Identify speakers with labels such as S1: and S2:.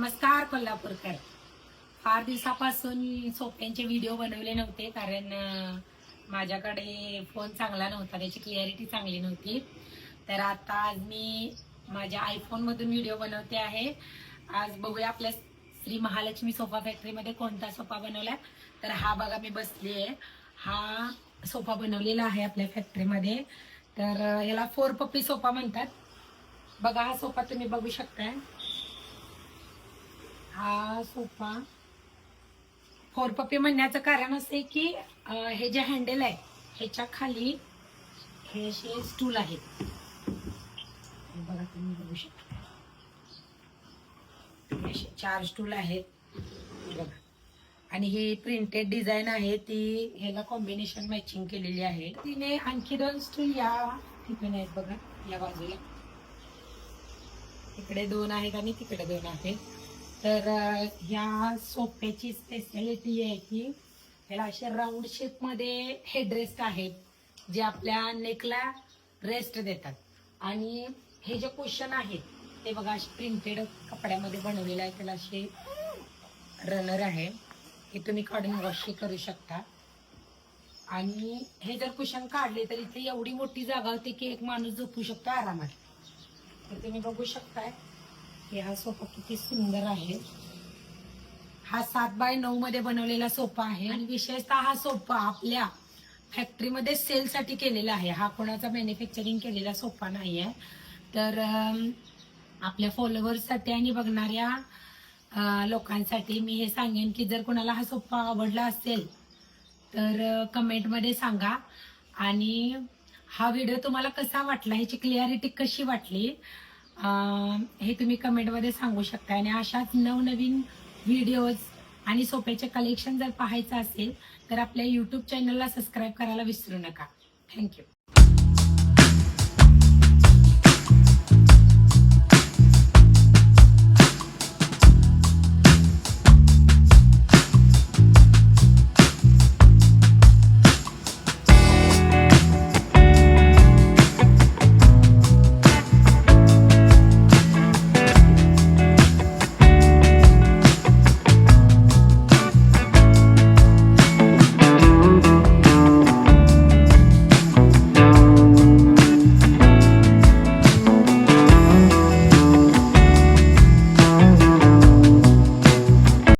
S1: नमस्कार कोल्हापूरकर. फार दिवसापासून सोप्यांचे व्हिडिओ बनवले नव्हते कारण माझ्याकडे फोन चांगला नव्हता त्याची क्लिअरिटी चांगली नव्हती. तर आता आज मी माझ्या आयफोनमधून व्हिडिओ बनवते आहे. आज बघूया आपल्या श्री महालक्ष्मी सोफा फॅक्टरीमध्ये कोणता सोफा बनवला तर हा बघा मी बसली आहे. हा सोफा बनवलेला आहे आपल्या फॅक्टरीमध्ये तर याला फोर पप्पी सोफा म्हणतात. बघा हा सोफा तुम्ही बघू शकताय. हा सोफा. फोर पप्पी म्हणण्याचं कारण असं आहे की हे जे हँडल आहे ह्याच्या खाली हे असे स्टूल आहेत. हे बघा तुम्ही बघू शकता. हे असे चार स्टूल आहेत. हे बघा. आणि ही प्रिंटेड डिझाईन आहे ती ह्याला कॉम्बिनेशन मॅचिंग केलेली आहे. तिने आणखी दोन स्टूल या ठिकाणी आहेत बघा या बाजूला. इकडे दोन आहेत आणि तिकडे दोन आहेत. तर या ह्या स्पेशालिटी आहे की ह्याला अशा राऊंड शेपमध्ये मध्ये हेडरेस्ट आहेत जे आपल्या नेकला रेस्ट देतात. आणि हे जे क्वेश्चन आहेत ते बघा असे प्रिंटेड कपड्यामध्ये बनवलेलं आहे. त्याला असे रनर आहे. हे तुम्ही काढून वॉश करू शकता. आणि हे जर कुशन काढले तर इथे एवढी मोठी जागा होती की एक माणूस झोपू शकतो आरामात. तर तुम्ही बघू शकताय. की हा सोफा किती सुंदर आहे. हा सात बाय नऊ मध्ये बनवलेला सोफा आहे आणि विशेषतः हा सोफा आपल्या फॅक्टरीमध्ये सेलसाठी केलेला आहे. हा कोणाचा मॅन्युफॅक्चरिंग केलेला सोफा नाही आहे तर आपल्या फॉलोअर्ससाठी आणि बघणाऱ्या लोकांसाठी मी हे सांगेन की जर कोणाला हा सोफा आवडला असेल तर कमेंटमध्ये सांगा. आणि हा व्हिडिओ तुम्हाला कसा वाटला ह्याची क्लिअरिटी कशी वाटली हे तुम्ही कमेंटमध्ये सांगू शकता. आणि अशाच नवनवीन व्हिडिओज आणि सोप्याचे कलेक्शन जर पाहायचं असेल तर आपल्या यूट्यूब चॅनलला सबस्क्राईब करायला विसरू नका. थँक्यू